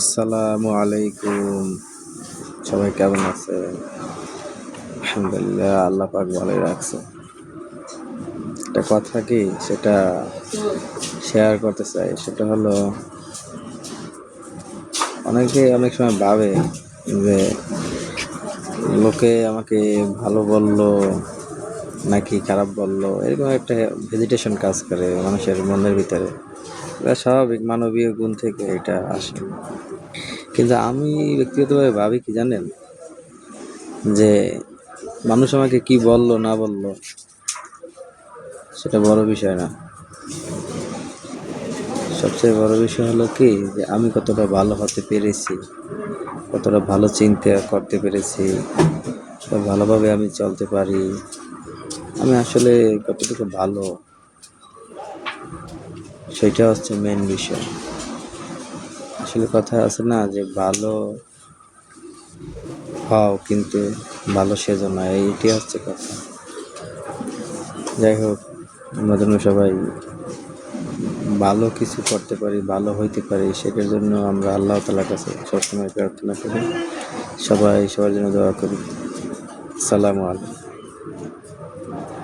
আসসালামু আলাইকুম। সবাই কেমন আছে আলহামদুলিল্লাহ, আল্লাহ পাক ভালোই রাখছে। একটা কথা কি, সেটা শেয়ার করতে চাই। সেটা হলো, অনেকে অনেক সময় ভাবে যে লোকে আমাকে ভালো বলল নাকি খারাপ বলল, এরকম একটা ভেজিটেশন কাজ করে মানুষের মনের ভিতরে। স্বাভাবিক মানবীয় গুণ থেকে এটা আসে। কিন্তু আমি ব্যক্তিগতভাবে ভাবি কি জানেন? যে মানুষ আমাকে কি বলল, না বলল, সেটা বড় বিষয় না। সবচেয়ে বড় বিষয় হলো কি, যে আমি কতটা ভালো হতে পেরেছি, কতটা ভালো চিন্তা করতে পেরেছি ভালোভাবে আমি চলতে পারি, আমি আসলে কতটুকু ভালো সেটা হচ্ছে মেন বিষয়। আসলে কথা আছে না যে ভালো হও কিন্তু ভালো সেজো না, এইটি হচ্ছে কথা। যাই হোক, আমরা সবাই ভালো কিছু করতে পারি, ভালো হইতে পারি, সেটার জন্য আমরা আল্লাহ তালার কাছে সবসময় প্রার্থনা করি। সবাই সবার জন্য দোয়া করি। সালামু আলাইকুম।